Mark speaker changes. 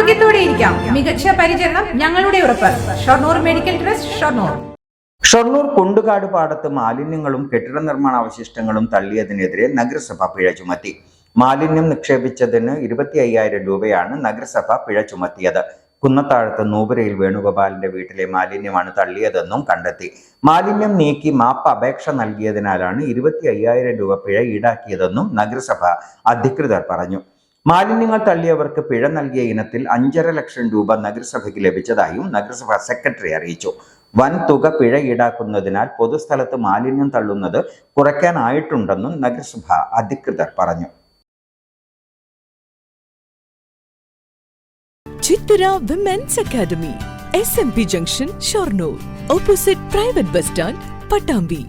Speaker 1: ആരോഗ്യത്തോടെ ഇരിക്കാം മികച്ച പരിചരണം ഞങ്ങളുടെ ഉറപ്പ്. Shoranur medical trust Shoranur.
Speaker 2: Shoranur Kundukad പാടത്ത് മാലിന്യങ്ങളും കെട്ടിട നിർമ്മാണ അവശിഷ്ടങ്ങളും തള്ളിയതിനെതിരെ നഗരസഭ പിഴ ചുമത്തി. മാലിന്യം നിക്ഷേപിച്ചതിന് ഇരുപത്തി അയ്യായിരം രൂപയാണ് നഗരസഭ പിഴ ചുമത്തിയത്. കുന്നത്താഴത്ത് നൂപുരയിൽ വേണുഗോപാലിന്റെ വീട്ടിലെ മാലിന്യമാണ് തള്ളിയതെന്നും കണ്ടെത്തി. മാലിന്യം നീക്കി മാപ്പ് അപേക്ഷ നൽകിയതിനാലാണ് ഇരുപത്തി അയ്യായിരം രൂപ പിഴ ഈടാക്കിയതെന്നും നഗരസഭ അധികൃതർ പറഞ്ഞു. മാലിന്യങ്ങൾ തള്ളിയവർക്ക് പിഴ നൽകിയ ഇനത്തിൽ അഞ്ചര ലക്ഷം രൂപ നഗരസഭയ്ക്ക് ലഭിച്ചതായും നഗരസഭ സെക്രട്ടറി അറിയിച്ചു. വൻ തുക പിഴ ഈടാക്കുന്നതിനാൽ പൊതുസ്ഥലത്ത് മാലിന്യം തള്ളുന്നത് കുറയ്ക്കാനായിട്ടുണ്ടെന്നും നഗരസഭ അധികൃതർ പറഞ്ഞു.
Speaker 3: Chithura women's academy S M P junction Shoranur opposite private bus stand Pattambi